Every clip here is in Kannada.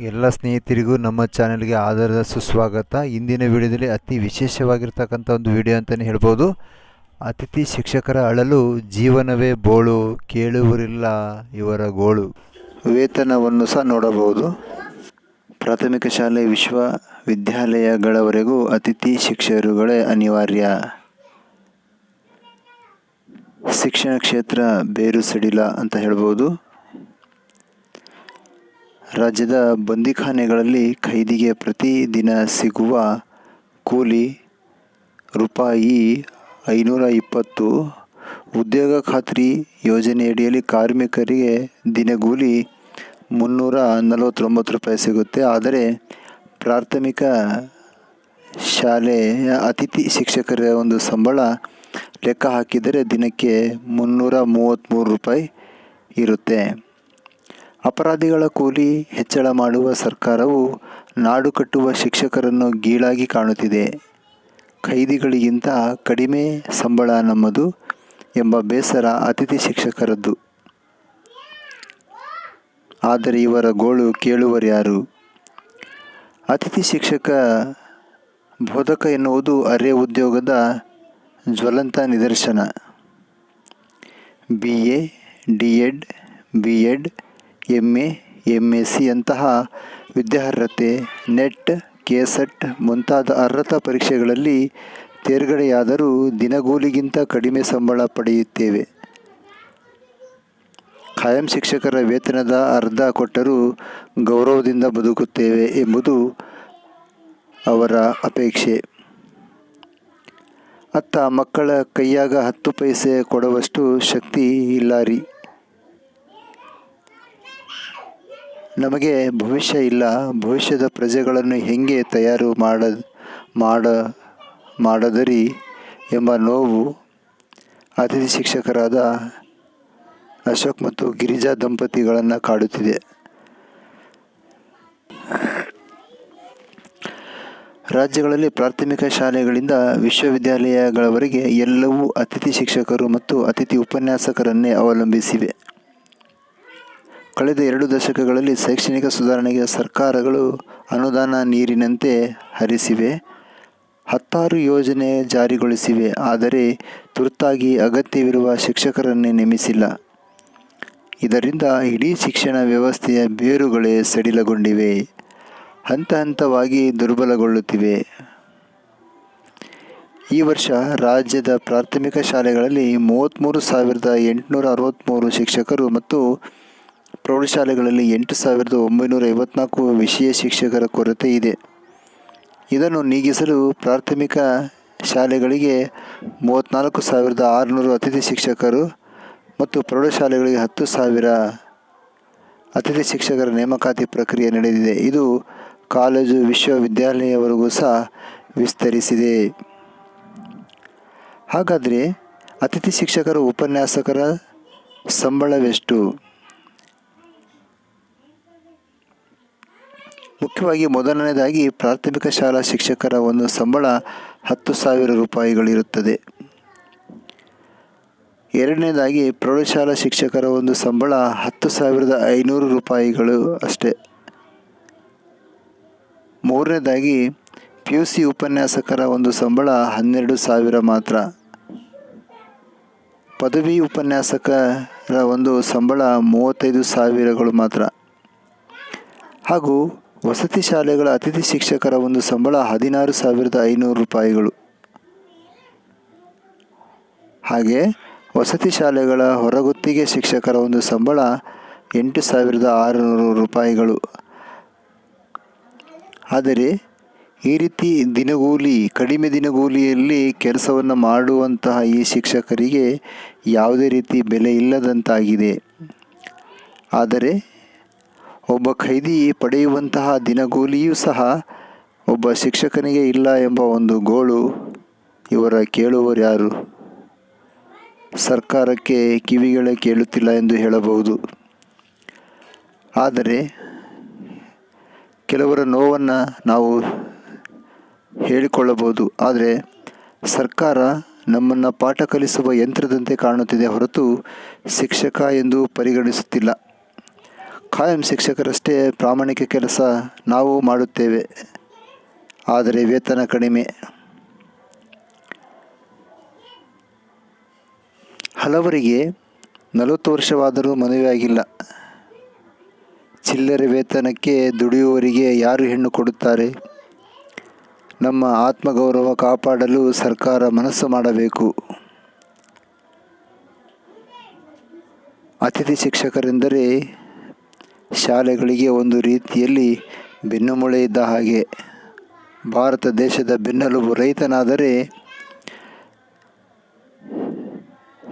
ಎಲ್ಲ ಸ್ನೇಹಿತರಿಗೂ ನಮ್ಮ ಚಾನೆಲ್ಗೆ ಆಧಾರದ ಸುಸ್ವಾಗತ. ಇಂದಿನ ವಿಡಿಯೋದಲ್ಲಿ ಅತಿ ವಿಶೇಷವಾಗಿರ್ತಕ್ಕಂಥ ಒಂದು ವಿಡಿಯೋ ಅಂತಲೇ ಹೇಳ್ಬೋದು. ಅತಿಥಿ ಶಿಕ್ಷಕರ ಅಳಲು ಜೀವನವೇ ಬೋಳು ಕೇಳುವರಿಲ್ಲ ಇವರ ಗೋಳು. ವೇತನವನ್ನು ಸಹ ನೋಡಬಹುದು. ಪ್ರಾಥಮಿಕ ಶಾಲೆ ವಿಶ್ವವಿದ್ಯಾಲಯಗಳವರೆಗೂ ಅತಿಥಿ ಶಿಕ್ಷಕರುಗಳೇ ಅನಿವಾರ್ಯ. ಶಿಕ್ಷಣ ಕ್ಷೇತ್ರ ಬೇರು ಸಡಿಲ ಅಂತ ಹೇಳ್ಬೋದು. ರಾಜ್ಯದ ಬಂದಿಖಾನೆಗಳಲ್ಲಿ ಖೈದಿಗೆ ಪ್ರತಿದಿನ ಸಿಗುವ ಕೂಲಿ ರೂಪಾಯಿ ಐನೂರ ಇಪ್ಪತ್ತು. ಉದ್ಯೋಗ ಖಾತ್ರಿ ಯೋಜನೆಯಡಿಯಲ್ಲಿ ಕಾರ್ಮಿಕರಿಗೆ ದಿನಗೂಲಿ ಮುನ್ನೂರ ನಲವತ್ತೊಂಬತ್ತು ರೂಪಾಯಿ ಸಿಗುತ್ತೆ. ಆದರೆ ಪ್ರಾಥಮಿಕ ಶಾಲೆಯ ಅತಿಥಿ ಶಿಕ್ಷಕರ ಒಂದು ಸಂಬಳ ಲೆಕ್ಕ ಹಾಕಿದರೆ ದಿನಕ್ಕೆ ಮುನ್ನೂರ ಮೂವತ್ತ್ಮೂರು ರೂಪಾಯಿ ಇರುತ್ತೆ. ಅಪರಾಧಿಗಳ ಕೂಲಿ ಹೆಚ್ಚಳ ಮಾಡುವ ಸರ್ಕಾರವು ನಾಡು ಕಟ್ಟುವ ಶಿಕ್ಷಕರನ್ನು ಗೀಳಾಗಿ ಕಾಣುತ್ತಿದೆ. ಖೈದಿಗಳಿಗಿಂತ ಕಡಿಮೆ ಸಂಬಳ ನಮ್ಮದು ಎಂಬ ಬೇಸರ ಅತಿಥಿ ಶಿಕ್ಷಕರದ್ದು. ಆದರೆ ಇವರ ಗೋಳು ಕೇಳುವರ್ಯಾರು ಅತಿಥಿ ಶಿಕ್ಷಕ ಬೋಧಕ ಎನ್ನುವುದು ಅರೆ ಉದ್ಯೋಗದ ಜ್ವಲಂತ ನಿದರ್ಶನ. B A, D Ed, B Ed M A M S C ಅಂತಹ ವಿದ್ಯಾರ್ಹತೆ, ನೆಟ್, ಕೆಸೆಟ್ ಮುಂತಾದ ಅರ್ಹತಾ ಪರೀಕ್ಷೆಗಳಲ್ಲಿ ತೇರ್ಗಡೆಯಾದರೂ ದಿನಗೂಲಿಗಿಂತ ಕಡಿಮೆ ಸಂಬಳ ಪಡೆಯುತ್ತೇವೆ. ಖಾಯಂ ಶಿಕ್ಷಕರ ವೇತನದ ಅರ್ಧ ಕೊಟ್ಟರೂ ಗೌರವದಿಂದ ಬದುಕುತ್ತೇವೆ ಎಂಬುದು ಅವರ ಅಪೇಕ್ಷೆ. ಅತ್ತ ಮಕ್ಕಳ ಕೈಯಾಗ ಹತ್ತು ಪೈಸೆ ಕೊಡುವಷ್ಟು ಶಕ್ತಿ ಇಲ್ಲ ರೀ. ನಮಗೆ ಭವಿಷ್ಯ ಇಲ್ಲ. ಭವಿಷ್ಯದ ಪ್ರಜೆಗಳನ್ನು ಹೆಂಗೆ ತಯಾರು ಮಾಡ ಮಾಡ, ಮಾಡದರಿ ಎಂಬ ನೋವು ಅತಿಥಿ ಶಿಕ್ಷಕರಾದ ಅಶೋಕ್ ಮತ್ತು ಗಿರಿಜಾ ದಂಪತಿಗಳನ್ನು ಕಾಡುತ್ತಿದೆ. ರಾಜ್ಯಗಳಲ್ಲಿ ಪ್ರಾಥಮಿಕ ಶಾಲೆಗಳಿಂದ ವಿಶ್ವವಿದ್ಯಾಲಯಗಳವರೆಗೆ ಎಲ್ಲವೂ ಅತಿಥಿ ಶಿಕ್ಷಕರು ಮತ್ತು ಅತಿಥಿ ಉಪನ್ಯಾಸಕರನ್ನೇ ಅವಲಂಬಿಸಿವೆ. ಕಳೆದ ಎರಡು ದಶಕಗಳಲ್ಲಿ ಶೈಕ್ಷಣಿಕ ಸುಧಾರಣೆಗೆ ಸರ್ಕಾರಗಳು ಅನುದಾನ ನೀರಿನಂತೆ ಹರಿಸಿವೆ. ಹತ್ತಾರು ಯೋಜನೆ ಜಾರಿಗೊಳಿಸಿವೆ, ಆದರೆ ತುರ್ತಾಗಿ ಅಗತ್ಯವಿರುವ ಶಿಕ್ಷಕರನ್ನೇ ನೇಮಿಸಿಲ್ಲ. ಇದರಿಂದ ಇಡೀ ಶಿಕ್ಷಣ ವ್ಯವಸ್ಥೆಯ ಬೇರುಗಳೇ ಸಡಿಲಗೊಂಡಿವೆ. ಹಂತ ಹಂತವಾಗಿ ದುರ್ಬಲಗೊಳ್ಳುತ್ತಿವೆ. ಈ ವರ್ಷ ರಾಜ್ಯದ ಪ್ರಾಥಮಿಕ ಶಾಲೆಗಳಲ್ಲಿ ಮೂವತ್ತ್ಮೂರು ಸಾವಿರದ ಎಂಟುನೂರ ಅರವತ್ತ್ಮೂರು ಶಿಕ್ಷಕರು ಮತ್ತು ಪ್ರೌಢಶಾಲೆಗಳಲ್ಲಿ ಎಂಟು ಸಾವಿರದ ಒಂಬೈನೂರ ಐವತ್ನಾಲ್ಕು ವಿಷಯ ಶಿಕ್ಷಕರ ಕೊರತೆ ಇದೆ. ಇದನ್ನು ನೀಗಿಸಲು ಪ್ರಾಥಮಿಕ ಶಾಲೆಗಳಿಗೆ ಮೂವತ್ತ್ನಾಲ್ಕು ಸಾವಿರದ ಆರುನೂರು ಅತಿಥಿ ಶಿಕ್ಷಕರು ಮತ್ತು ಪ್ರೌಢಶಾಲೆಗಳಿಗೆ ಹತ್ತು ಸಾವಿರ ಅತಿಥಿ ಶಿಕ್ಷಕರ ನೇಮಕಾತಿ ಪ್ರಕ್ರಿಯೆ ನಡೆದಿದೆ. ಇದು ಕಾಲೇಜು ವಿಶ್ವವಿದ್ಯಾಲಯವರೆಗೂ ಸಹ ವಿಸ್ತರಿಸಿದೆ. ಹಾಗಾದರೆ ಅತಿಥಿ ಶಿಕ್ಷಕರ ಉಪನ್ಯಾಸಕರ ಸಂಬಳವೆಷ್ಟು? ಮುಖ್ಯವಾಗಿ ಮೊದಲನೇದಾಗಿ ಪ್ರಾಥಮಿಕ ಶಾಲಾ ಶಿಕ್ಷಕರ ಒಂದು ಸಂಬಳ ಹತ್ತು ಸಾವಿರ ರೂಪಾಯಿಗಳಿರುತ್ತದೆ. ಎರಡನೇದಾಗಿ ಪ್ರೌಢಶಾಲಾ ಶಿಕ್ಷಕರ ಒಂದು ಸಂಬಳ ಹತ್ತು ಸಾವಿರದ ಐನೂರು ರೂಪಾಯಿಗಳು ಅಷ್ಟೇ. ಮೂರನೇದಾಗಿ ಪಿ ಯು ಸಿ ಉಪನ್ಯಾಸಕರ ಒಂದು ಸಂಬಳ ಹನ್ನೆರಡು ಸಾವಿರ ಮಾತ್ರ. ಪದವಿ ಉಪನ್ಯಾಸಕರ ಒಂದು ಸಂಬಳ ಮೂವತ್ತೈದು ಸಾವಿರಗಳು ಮಾತ್ರ. ಹಾಗೂ ವಸತಿ ಶಾಲೆಗಳ ಅತಿಥಿ ಶಿಕ್ಷಕರ ಒಂದು ಸಂಬಳ ಹದಿನಾರು ಸಾವಿರದ ಐನೂರು ರೂಪಾಯಿಗಳು. ಹಾಗೆ ವಸತಿ ಶಾಲೆಗಳ ಹೊರಗುತ್ತಿಗೆ ಶಿಕ್ಷಕರ ಒಂದು ಸಂಬಳ ಎಂಟು ಸಾವಿರದ ಆರುನೂರು ರೂಪಾಯಿಗಳು. ಆದರೆ ಈ ರೀತಿ ದಿನಗೂಲಿ, ಕಡಿಮೆ ದಿನಗೂಲಿಯಲ್ಲಿ ಕೆಲಸವನ್ನು ಮಾಡುವಂತಹ ಈ ಶಿಕ್ಷಕರಿಗೆ ಯಾವುದೇ ರೀತಿ ಬೆಲೆ ಇಲ್ಲದಂತಾಗಿದೆ. ಆದರೆ ಒಬ್ಬ ಖೈದಿ ಪಡೆಯುವಂತಹ ದಿನಗೂಲಿಯೂ ಸಹ ಒಬ್ಬ ಶಿಕ್ಷಕನಿಗೆ ಇಲ್ಲ ಎಂಬ ಒಂದು ಗೋಳು ಇವರ ಕೇಳುವರು ಯಾರು? ಸರ್ಕಾರಕ್ಕೆ ಕಿವಿಗಳೇ ಕೇಳುತ್ತಿಲ್ಲ ಎಂದು ಹೇಳಬಹುದು. ಆದರೆ ಕೆಲವರ ನೋವನ್ನು ನಾವು ಹೇಳಿಕೊಳ್ಳಬಹುದು. ಆದರೆ ಸರ್ಕಾರ ನಮ್ಮನ್ನು ಪಾಠ ಕಲಿಸುವ ಯಂತ್ರದಂತೆ ಕಾಣುತ್ತಿದೆ ಹೊರತು ಶಿಕ್ಷಕ ಎಂದು ಪರಿಗಣಿಸುತ್ತಿಲ್ಲ. ಖಾಯಂ ಶಿಕ್ಷಕರಷ್ಟೇ ಪ್ರಾಮಾಣಿಕ ಕೆಲಸ ನಾವು ಮಾಡುತ್ತೇವೆ. ಆದರೆ ವೇತನ ಕಡಿಮೆ. ಹಲವರಿಗೆ ನಲವತ್ತು ವರ್ಷವಾದರೂ ಮದುವೆಯಾಗಿಲ್ಲ ಚಿಲ್ಲರೆ ವೇತನಕ್ಕೆ ದುಡಿಯುವವರಿಗೆ ಯಾರು ಹೆಣ್ಣು ಕೊಡುತ್ತಾರೆ? ನಮ್ಮ ಆತ್ಮಗೌರವ ಕಾಪಾಡಲು ಸರ್ಕಾರ ಮನಸ್ಸು ಮಾಡಬೇಕು. ಅತಿಥಿ ಶಿಕ್ಷಕರೆಂದರೆ ಶಾಲೆಗಳಿಗೆ ಒಂದು ರೀತಿಯಲ್ಲಿ ಬೆನ್ನುಮೂಳೆ ಇದ್ದ ಹಾಗೆ. ಭಾರತ ದೇಶದ ಬೆನ್ನೆಲುಬು ರೈತನಾದರೆ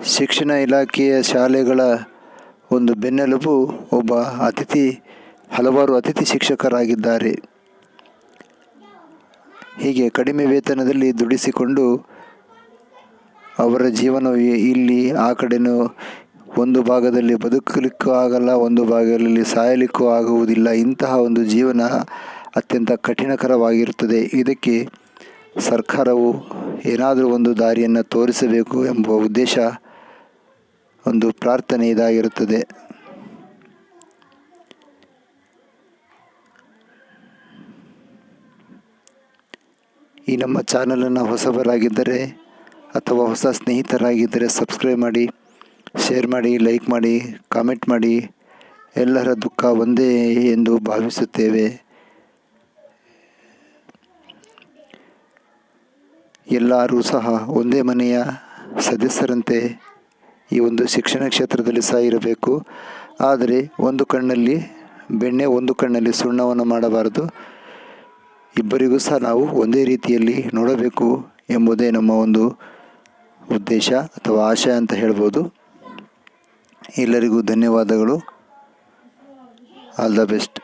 ಶಿಕ್ಷಣ ಇಲಾಖೆಯ ಶಾಲೆಗಳ ಒಂದು ಬೆನ್ನೆಲುಬು ಒಬ್ಬ ಅತಿಥಿ, ಹಲವಾರು ಅತಿಥಿ ಶಿಕ್ಷಕರಾಗಿದ್ದಾರೆ. ಹೀಗೆ ಕಡಿಮೆ ವೇತನದಲ್ಲಿ ದುಡಿಸಿಕೊಂಡು ಅವರ ಜೀವನ ಇಲ್ಲಿ ಆ ಕಡೆನೂ ಒಂದು ಭಾಗದಲ್ಲಿ ಬದುಕಲಿಕ್ಕೂ ಆಗಲ್ಲ, ಒಂದು ಭಾಗದಲ್ಲಿ ಸಾಯಲಿಕ್ಕೂ ಆಗುವುದಿಲ್ಲ. ಇಂತಹ ಒಂದು ಜೀವನ ಅತ್ಯಂತ ಕಠಿಣಕರವಾಗಿರುತ್ತದೆ. ಇದಕ್ಕೆ ಸರ್ಕಾರವು ಏನಾದರೂ ಒಂದು ದಾರಿಯನ್ನು ತೋರಿಸಬೇಕು ಎಂಬ ಉದ್ದೇಶ, ಒಂದು ಪ್ರಾರ್ಥನೆ ಇದಾಗಿರುತ್ತದೆ. ಈ ನಮ್ಮ ಚಾನಲನ್ನು ಹೊಸಬರಾಗಿದ್ದರೆ ಅಥವಾ ಹೊಸ ಸ್ನೇಹಿತರಾಗಿದ್ದರೆ ಸಬ್ಸ್ಕ್ರೈಬ್ ಮಾಡಿ. ಶೇರ್ ಮಾಡಿ ಲೈಕ್ ಮಾಡಿ ಕಾಮೆಂಟ್ ಮಾಡಿ, ಎಲ್ಲರ ದುಃಖ ಒಂದೇ ಎಂದು ಭಾವಿಸುತ್ತೇವೆ. ಎಲ್ಲರೂ ಸಹ ಒಂದೇ ಮನೆಯ ಸದಸ್ಯರಂತೆ ಈ ಒಂದು ಶಿಕ್ಷಣ ಕ್ಷೇತ್ರದಲ್ಲಿ ಸಹ ಇರಬೇಕು ಆದರೆ ಒಂದು ಕಣ್ಣಲ್ಲಿ ಬೆಣ್ಣೆ, ಒಂದು ಕಣ್ಣಲ್ಲಿ ಸುಣ್ಣವನ್ನು ಮಾಡಬಾರದು. ಇಬ್ಬರಿಗೂ ಸಹ ನಾವು ಒಂದೇ ರೀತಿಯಲ್ಲಿ ನೋಡಬೇಕು ಎಂಬುದೇ ನಮ್ಮ ಒಂದು ಉದ್ದೇಶ ಅಥವಾ ಆಶಯ ಅಂತ ಹೇಳ್ಬೋದು. ಎಲ್ಲರಿಗೂ ಧನ್ಯವಾದಗಳು. All the best